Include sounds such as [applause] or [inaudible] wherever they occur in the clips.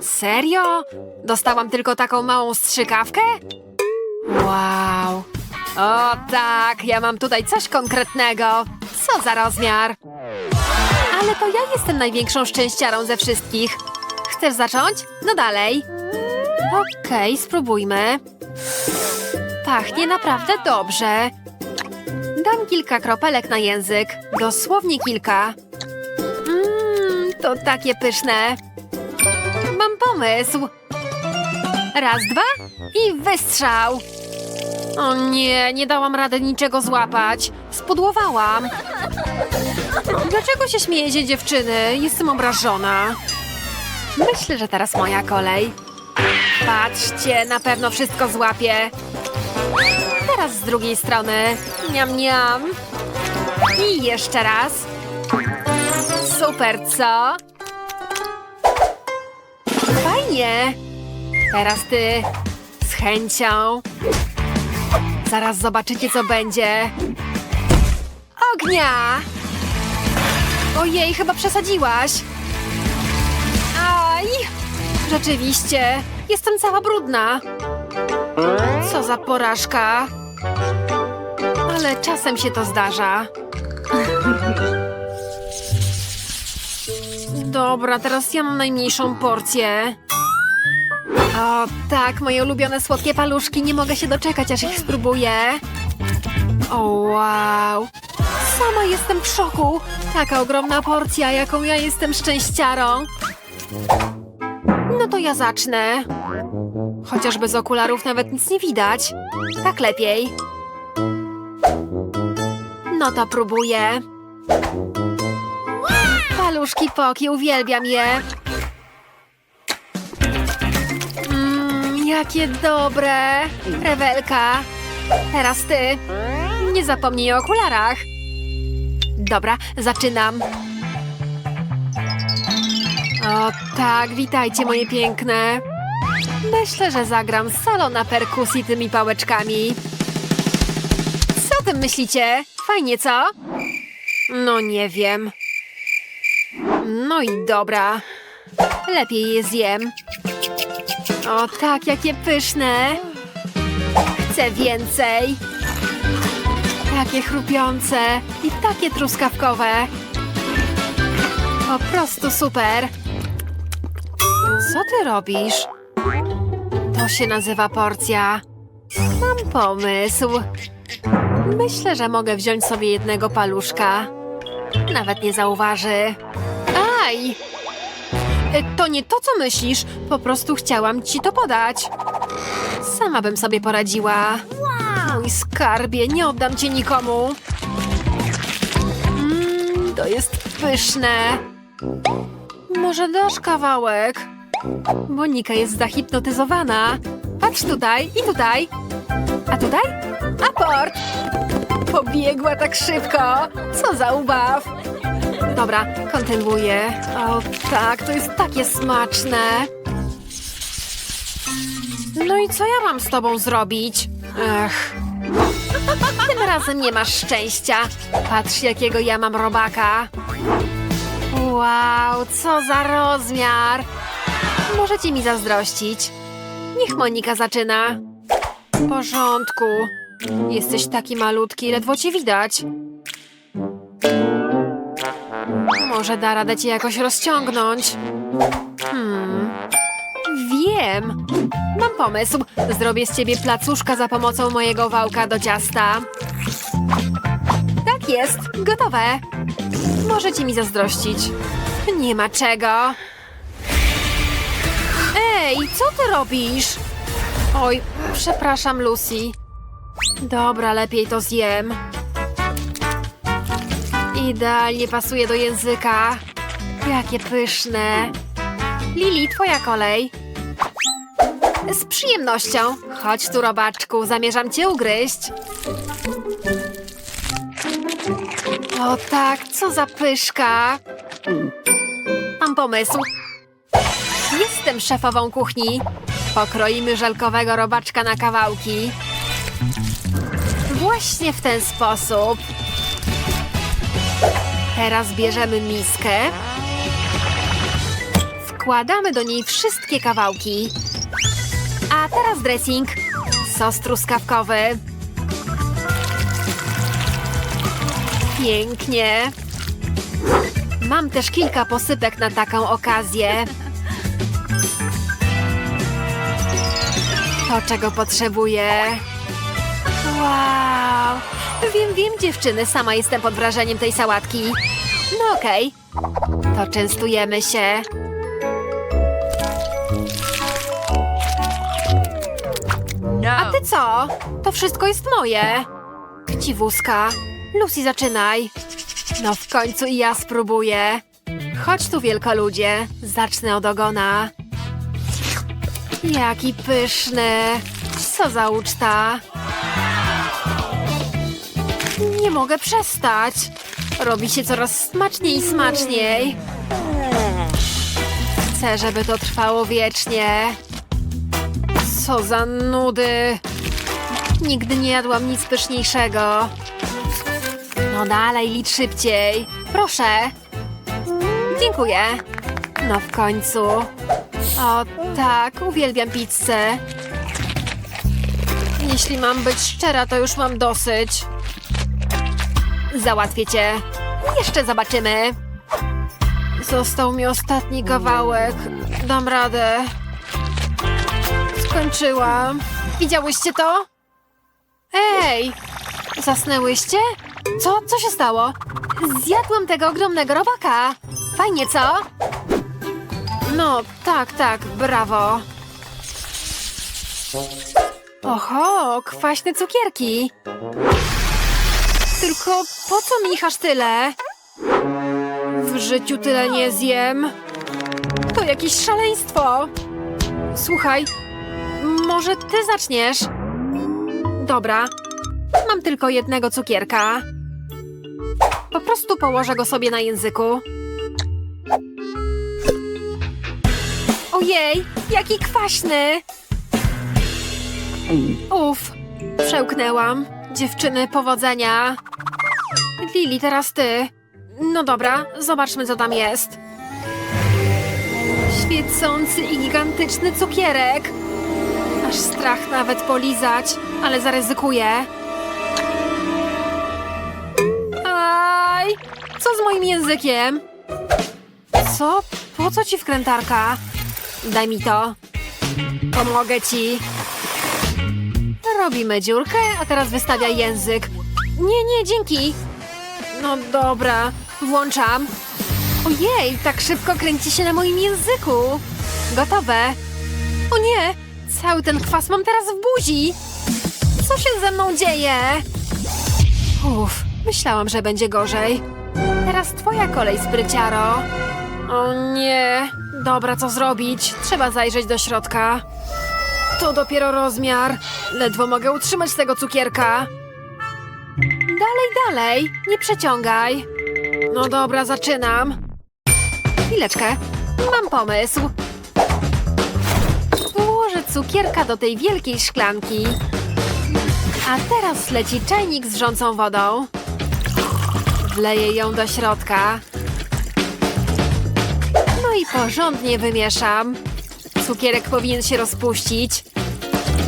Serio? Dostałam tylko taką małą strzykawkę? Wow. O tak, ja mam tutaj coś konkretnego. Co za rozmiar? Ale to ja jestem największą szczęściarą ze wszystkich. Chcesz zacząć? No dalej. Okej, spróbujmy. Pachnie naprawdę dobrze. Dam kilka kropelek na język. Dosłownie kilka. To takie pyszne. Mam pomysł. Raz, dwa i wystrzał. O nie, nie dałam rady niczego złapać. Spudłowałam. Dlaczego się śmiejecie, dziewczyny? Jestem obrażona. Myślę, że teraz moja kolej. Patrzcie, na pewno wszystko złapię. Teraz z drugiej strony. Niam, niam. I jeszcze raz. Super, co? Fajnie. Teraz ty. Z chęcią. Zaraz zobaczycie, co będzie. Ognia! Ojej, chyba przesadziłaś. Aj! Rzeczywiście, jestem cała brudna. Co za porażka. Ale czasem się to zdarza. [laughs] Dobra, teraz ja mam najmniejszą porcję. O, tak, moje ulubione słodkie paluszki. Nie mogę się doczekać, aż ich spróbuję. O, wow. Sama jestem w szoku. Taka ogromna porcja, jaką ja jestem szczęściarą. No to ja zacznę. Chociaż bez okularów nawet nic nie widać. Tak lepiej. No to próbuję. Paluszki Poki, uwielbiam je. Mmm, jakie dobre. Rewelka. Teraz ty. Nie zapomnij o okularach. Dobra, zaczynam. O tak, witajcie moje piękne. Myślę, że zagram solo na perkusji tymi pałeczkami. Co o tym myślicie? Fajnie, co? No nie wiem. No i dobra. Lepiej je zjem. O tak, jakie pyszne. Chcę więcej. Takie chrupiące i takie truskawkowe. Po prostu super. Co ty robisz? To się nazywa porcja. Mam pomysł. Myślę, że mogę wziąć sobie jednego paluszka. Nawet nie zauważy. Aj! E, To nie to, co myślisz. Po prostu chciałam ci to podać. Sama bym sobie poradziła. Mój skarbie, nie oddam cię nikomu. Mmm, to jest pyszne. Może dasz kawałek? Monika jest zahipnotyzowana. Patrz tutaj i tutaj. A tutaj? Aport! Pobiegła tak szybko. Co za ubaw. Dobra, kontynuuję. O tak, to jest takie smaczne. No i co ja mam z tobą zrobić? Ech. Tym razem nie masz szczęścia. Patrz, jakiego ja mam robaka. Wow, co za rozmiar. Możecie mi zazdrościć. Niech Monika zaczyna. W porządku. Jesteś taki malutki, ledwo cię widać. Może da radę cię jakoś rozciągnąć. Hmm. Wiem. Mam pomysł. Zrobię z ciebie placuszka za pomocą mojego wałka do ciasta. Tak jest. Gotowe. Możecie mi zazdrościć. Nie ma czego. Ej, co ty robisz? Oj, przepraszam, Lucy. Dobra, lepiej to zjem. Idealnie pasuje do języka. Jakie pyszne. Lili, twoja kolej. Z przyjemnością. Chodź tu, robaczku, zamierzam cię ugryźć. O tak, co za pyszka. Mam pomysł. Jestem szefową kuchni. Pokroimy żelkowego robaczka na kawałki. Właśnie w ten sposób. Teraz bierzemy miskę. Wkładamy do niej wszystkie kawałki. A teraz dressing. Sos truskawkowy. Pięknie. Mam też kilka posypek na taką okazję. To, czego potrzebuję. Wow! Wiem, wiem, dziewczyny, sama jestem pod wrażeniem tej sałatki. No okej. To częstujemy się. A ty co? To wszystko jest moje. Chciwuska. Lucy, zaczynaj. No w końcu i ja spróbuję. Chodź tu, wielkoludzie. Zacznę od ogona. Jaki pyszny. Co za uczta. Nie mogę przestać. Robi się coraz smaczniej i smaczniej. Chcę, żeby to trwało wiecznie. Co za nudy. Nigdy nie jadłam nic pyszniejszego. No dalej, licz szybciej. Proszę. Dziękuję. No w końcu. O tak, uwielbiam pizzę. Jeśli mam być szczera, to już mam dosyć. Załatwię cię. Jeszcze zobaczymy. Został mi ostatni kawałek. Dam radę. Skończyłam. Widziałyście to? Ej! Zasnęłyście? Co? Co się stało? Zjadłam tego ogromnego robaka. Fajnie, co? No, tak, tak, brawo. Oho, kwaśne cukierki. Tylko po co mi aż tyle? W życiu tyle nie zjem. To jakieś szaleństwo. Słuchaj, może ty zaczniesz? Dobra, mam tylko jednego cukierka. Po prostu położę go sobie na języku. Ojej, jaki kwaśny! Uf, przełknęłam. Dziewczyny, powodzenia. Lili, teraz ty. No dobra, zobaczmy, co tam jest. Świecący i gigantyczny cukierek. Aż strach nawet polizać, ale zaryzykuję. Aj! Co z moim językiem? Co? Po co ci wkrętarka? Daj mi to. Pomogę ci. Robimy dziurkę, a teraz wystawiaj język. Nie, nie, dzięki. No dobra, włączam. Ojej, tak szybko kręci się na moim języku. Gotowe. O nie, cały ten kwas mam teraz w buzi. Co się ze mną dzieje? Uff, myślałam, że będzie gorzej. Teraz twoja kolej, spryciaro. O nie. Dobra, co zrobić? Trzeba zajrzeć do środka. To dopiero rozmiar. Ledwo mogę utrzymać tego cukierka. Dalej, dalej. Nie przeciągaj. No dobra, zaczynam. Chwileczkę. Mam pomysł. Włożę cukierka do tej wielkiej szklanki. A teraz leci czajnik z wrzącą wodą. Wleję ją do środka. No i porządnie wymieszam. Cukierek powinien się rozpuścić.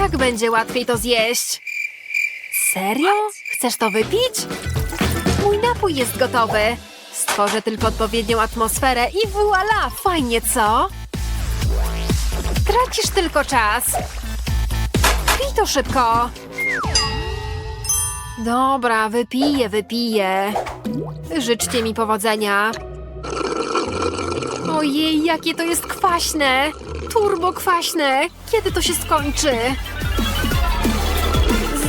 Tak będzie łatwiej to zjeść. Serio? Chcesz to wypić? Mój napój jest gotowy. Stworzę tylko odpowiednią atmosferę i voila! Fajnie, co? Tracisz tylko czas. Pij to szybko. Dobra, wypiję, wypiję. Życzcie mi powodzenia. Ojej, jakie to jest kwaśne! Turbo kwaśne! Kiedy to się skończy?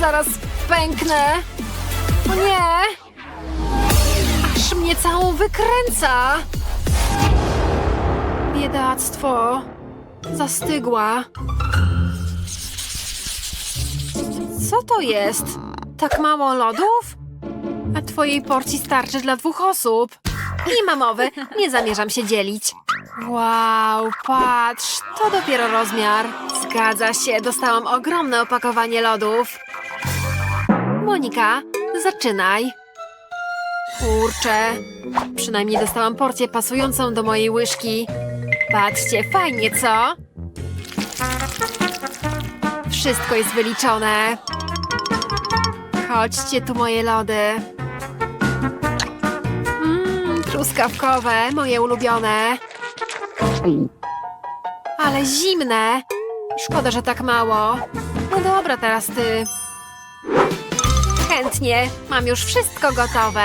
Zaraz pęknę! O nie! Aż mnie całą wykręca! Biedactwo! Zastygła. Co to jest? Tak mało lodów? A twojej porcji starczy dla dwóch osób. Nie ma mowy, nie zamierzam się dzielić. Wow, patrz, to dopiero rozmiar. Zgadza się, dostałam ogromne opakowanie lodów. Monika, zaczynaj. Kurczę, przynajmniej dostałam porcję pasującą do mojej łyżki. Patrzcie, fajnie, co? Wszystko jest wyliczone. Chodźcie tu, moje lody. Mmm, truskawkowe, moje ulubione. Ale zimne. Szkoda, że tak mało. No dobra, teraz ty. Chętnie. Mam już wszystko gotowe.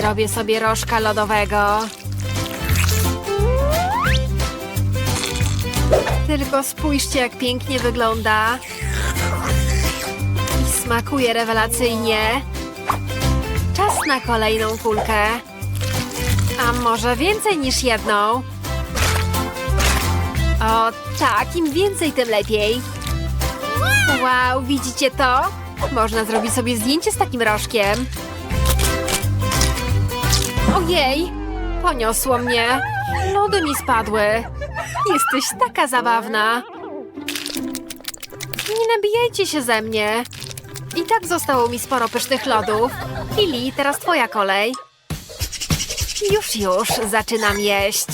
Zrobię sobie rożka lodowego. Tylko spójrzcie, jak pięknie wygląda. I smakuje rewelacyjnie. Czas na kolejną kulkę. A może więcej niż jedną? O tak, im więcej, tym lepiej. Wow, widzicie to? Można zrobić sobie zdjęcie z takim rożkiem. Ojej, poniosło mnie. Lody mi spadły. Jesteś taka zabawna. Nie nabijajcie się ze mnie. I tak zostało mi sporo pysznych lodów. Lili, teraz twoja kolej. Już, już, zaczynam jeść.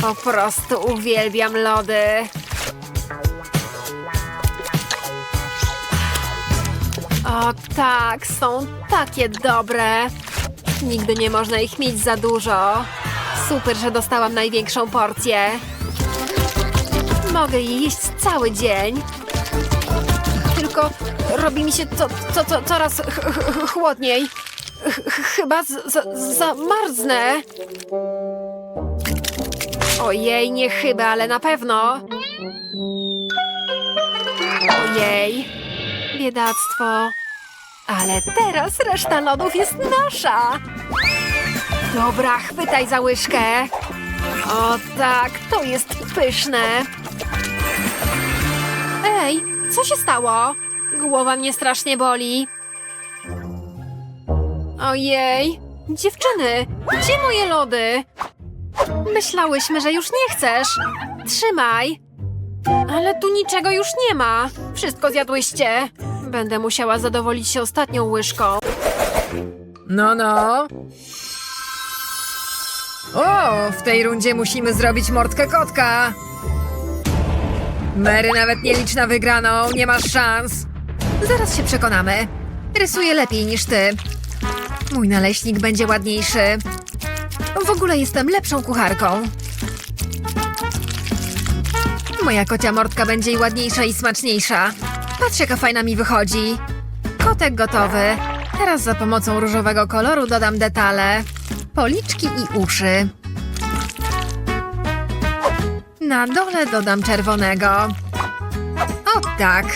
Po prostu uwielbiam lody. O tak, są takie dobre. Nigdy nie można ich mieć za dużo. Super, że dostałam największą porcję. Mogę je jeść cały dzień. Tylko robi mi się to, to, to coraz ch ch chłodniej. Ch ch chyba zamarznę. Ojej, nie chyba, ale na pewno. Ojej, biedactwo. Ale teraz reszta lodów jest nasza. Dobra, chwytaj za łyżkę. O tak, to jest pyszne. Ej, co się stało? Głowa mnie strasznie boli. Ojej, dziewczyny, gdzie moje lody? Myślałyśmy, że już nie chcesz. Trzymaj. Ale tu niczego już nie ma. Wszystko zjadłyście. Będę musiała zadowolić się ostatnią łyżką. No, no. O, w tej rundzie musimy zrobić mordkę kotka. Mary nawet nie licz na wygraną, nie masz szans. Zaraz się przekonamy. Rysuję lepiej niż ty. Mój naleśnik będzie ładniejszy. W ogóle jestem lepszą kucharką. Moja kocia mordka będzie ładniejsza i smaczniejsza. Patrz jaka fajna mi wychodzi. Kotek gotowy. Teraz za pomocą różowego koloru dodam detale. Policzki i uszy. Na dole dodam czerwonego. O tak.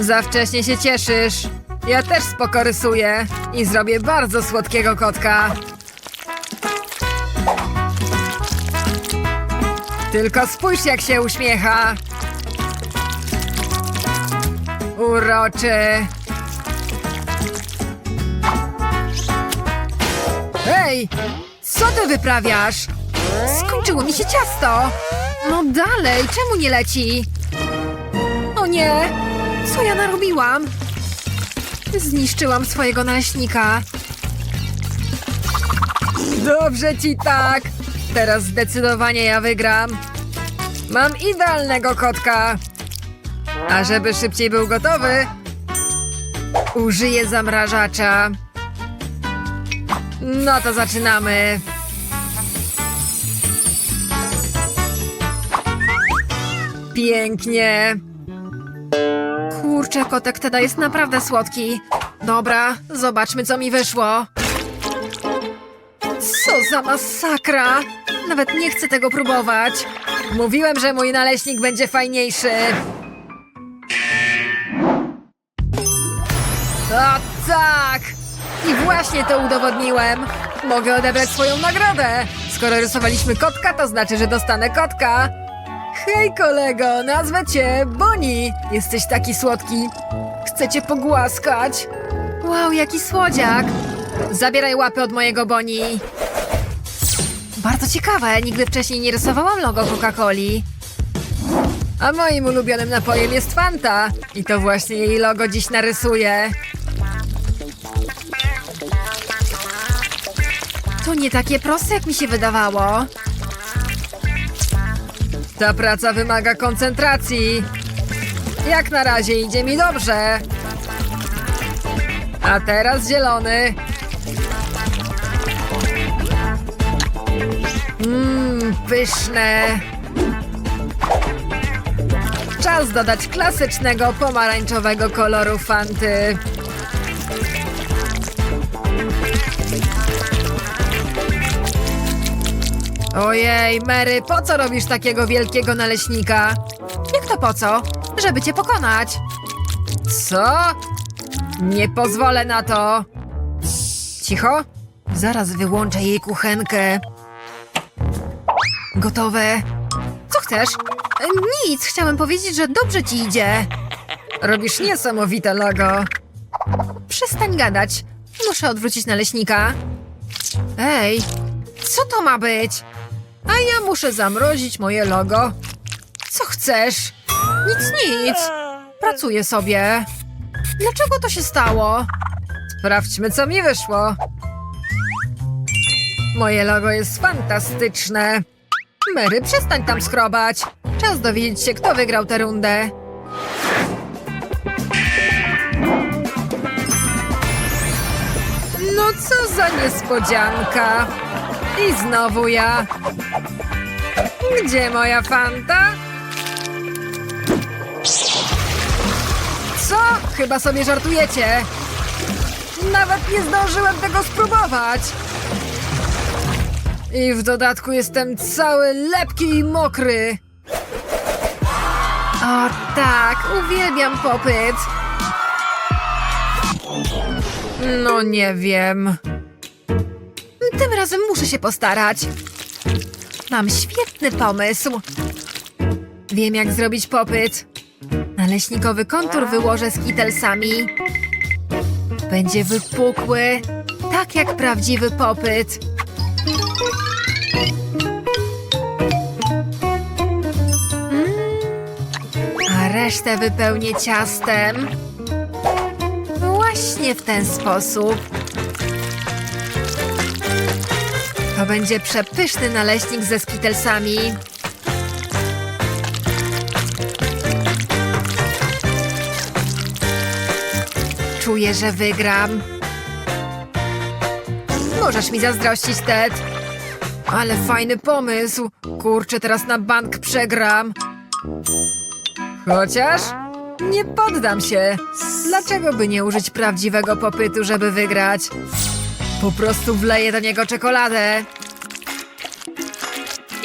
Za wcześnie się cieszysz. Ja też spoko rysuję i zrobię bardzo słodkiego kotka. Tylko spójrz jak się uśmiecha. Uroczy. Ej, co ty wyprawiasz? Skończyło mi się ciasto. No dalej, czemu nie leci? O nie, co ja narobiłam? Zniszczyłam swojego naleśnika. Dobrze ci tak. Teraz zdecydowanie ja wygram. Mam idealnego kotka. A żeby szybciej był gotowy, użyję zamrażacza. No to zaczynamy. Pięknie. Kurczę, kotek Teda jest naprawdę słodki. Dobra, zobaczmy co mi wyszło. Co za masakra! Nawet nie chcę tego próbować. Mówiłem, że mój naleśnik będzie fajniejszy. O tak! I właśnie to udowodniłem. Mogę odebrać swoją nagrodę. Skoro rysowaliśmy kotka, to znaczy, że dostanę kotka. Hej kolego, nazwę cię Boni. Jesteś taki słodki. Chcę cię pogłaskać. Wow, jaki słodziak. Zabieraj łapy od mojego Boni. Bardzo ciekawe, nigdy wcześniej nie rysowałam logo Coca-Coli. A moim ulubionym napojem jest Fanta. I to właśnie jej logo dziś narysuję. To nie takie proste, jak mi się wydawało. Ta praca wymaga koncentracji. Jak na razie idzie mi dobrze. A teraz zielony. Mmm, pyszne. Czas dodać klasycznego pomarańczowego koloru fanty. Ojej, Mary, po co robisz takiego wielkiego naleśnika? Jak to po co? Żeby cię pokonać. Co? Nie pozwolę na to. Cicho? Zaraz wyłączę jej kuchenkę. Gotowe. Co chcesz? Nic, chciałem powiedzieć, że dobrze ci idzie. Robisz niesamowite logo. Przestań gadać. Muszę odwrócić naleśnika. Ej, co to ma być? A ja muszę zamrozić moje logo. Co chcesz? Nic, nic. Pracuję sobie. Dlaczego to się stało? Sprawdźmy, co mi wyszło. Moje logo jest fantastyczne. Mary, przestań tam skrobać. Czas dowiedzieć się, kto wygrał tę rundę. No co za niespodzianka. I znowu ja. Gdzie moja fanta? Co? Chyba sobie żartujecie. Nawet nie zdążyłem tego spróbować. I w dodatku jestem cały lepki i mokry. O tak, uwielbiam popyt. No nie wiem. Razem muszę się postarać. Mam świetny pomysł. Wiem jak zrobić popyt. Naleśnikowy kontur wyłożę z kitelsami. Będzie wypukły, tak jak prawdziwy popyt. Mm. A resztę wypełnię ciastem. Właśnie w ten sposób. To będzie przepyszny naleśnik ze skitelsami. Czuję, że wygram. Możesz mi zazdrościć, Ted. Ale fajny pomysł. Kurczę, teraz na bank przegram. Chociaż nie poddam się. Dlaczego by nie użyć prawdziwego popytu, żeby wygrać? Po prostu wleję do niego czekoladę.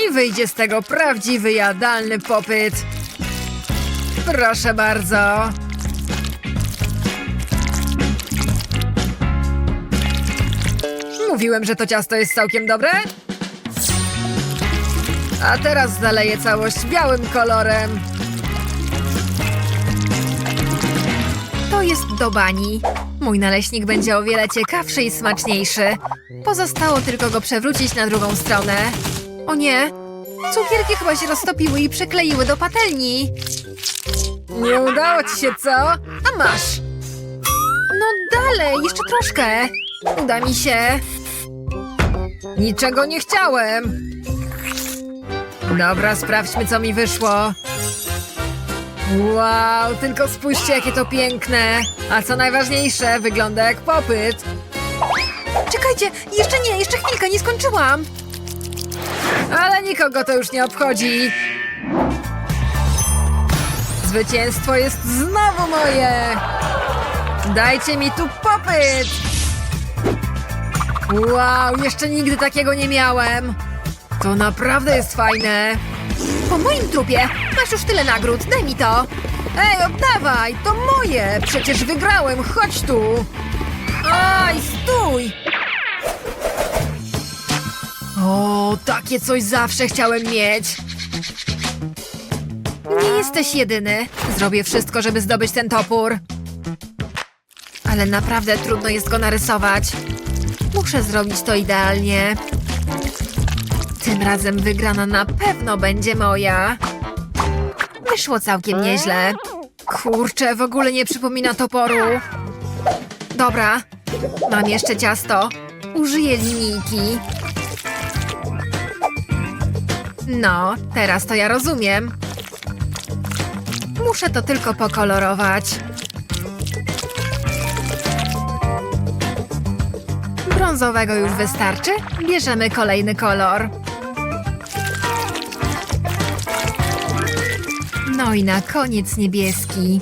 I wyjdzie z tego prawdziwy jadalny popyt. Proszę bardzo. Mówiłem, że to ciasto jest całkiem dobre? A teraz zaleję całość białym kolorem. To jest do bani. Mój naleśnik będzie o wiele ciekawszy i smaczniejszy. Pozostało tylko go przewrócić na drugą stronę. O nie! Cukierki chyba się roztopiły i przykleiły do patelni. Nie udało ci się, co? A masz! No dalej, jeszcze troszkę. Uda mi się. Niczego nie chciałem. Dobra, sprawdźmy, co mi wyszło. Wow, tylko spójrzcie, jakie to piękne. A co najważniejsze, wygląda jak popyt. Czekajcie, jeszcze nie, jeszcze chwilkę, nie skończyłam. Ale nikogo to już nie obchodzi. Zwycięstwo jest znowu moje. Dajcie mi tu popyt. Wow, jeszcze nigdy takiego nie miałem. To naprawdę jest fajne. Po moim trupie masz już tyle nagród, daj mi to. Ej, oddawaj, to moje. Przecież wygrałem, chodź tu. Aj, stój. O, takie coś zawsze chciałem mieć. Nie jesteś jedyny. Zrobię wszystko, żeby zdobyć ten topór. Ale naprawdę trudno jest go narysować. Muszę zrobić to idealnie. Tym razem wygrana na pewno będzie moja. Wyszło całkiem nieźle. Kurczę, w ogóle nie przypomina toporu. Dobra, mam jeszcze ciasto. Użyję linijki. No, teraz to ja rozumiem. Muszę to tylko pokolorować. Brązowego już wystarczy. Bierzemy kolejny kolor. No i na koniec niebieski.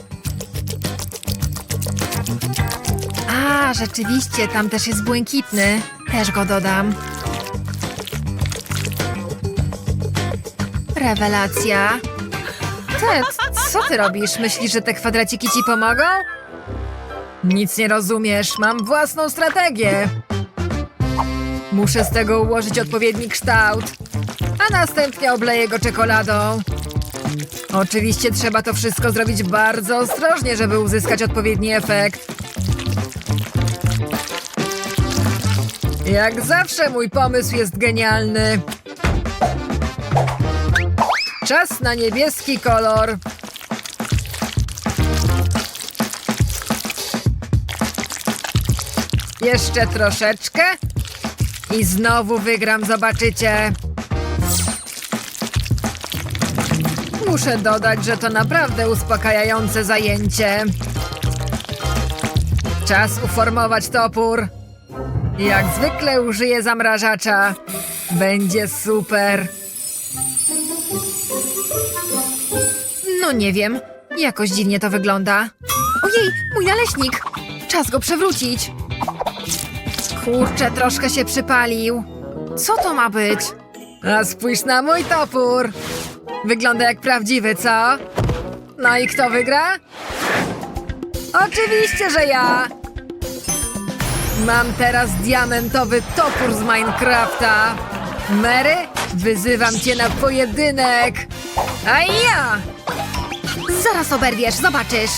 A, rzeczywiście, tam też jest błękitny. Też go dodam. Rewelacja. Ted, co ty robisz? Myślisz, że te kwadraciki ci pomogą? Nic nie rozumiesz, mam własną strategię. Muszę z tego ułożyć odpowiedni kształt, a następnie obleję go czekoladą. Oczywiście trzeba to wszystko zrobić bardzo ostrożnie, żeby uzyskać odpowiedni efekt. Jak zawsze mój pomysł jest genialny. Czas na niebieski kolor. Jeszcze troszeczkę. I znowu wygram, zobaczycie. Muszę dodać, że to naprawdę uspokajające zajęcie. Czas uformować topór. Jak zwykle użyję zamrażacza. Będzie super. No nie wiem. Jakoś dziwnie to wygląda. Ojej, mój naleśnik! Czas go przewrócić. Kurczę, troszkę się przypalił. Co to ma być? A spójrz na mój topór. Wygląda jak prawdziwy, co? No i kto wygra? Oczywiście, że ja! Mam teraz diamentowy topór z Minecrafta. Mary, wyzywam cię na pojedynek. A ja! Zaraz oberwiesz, zobaczysz.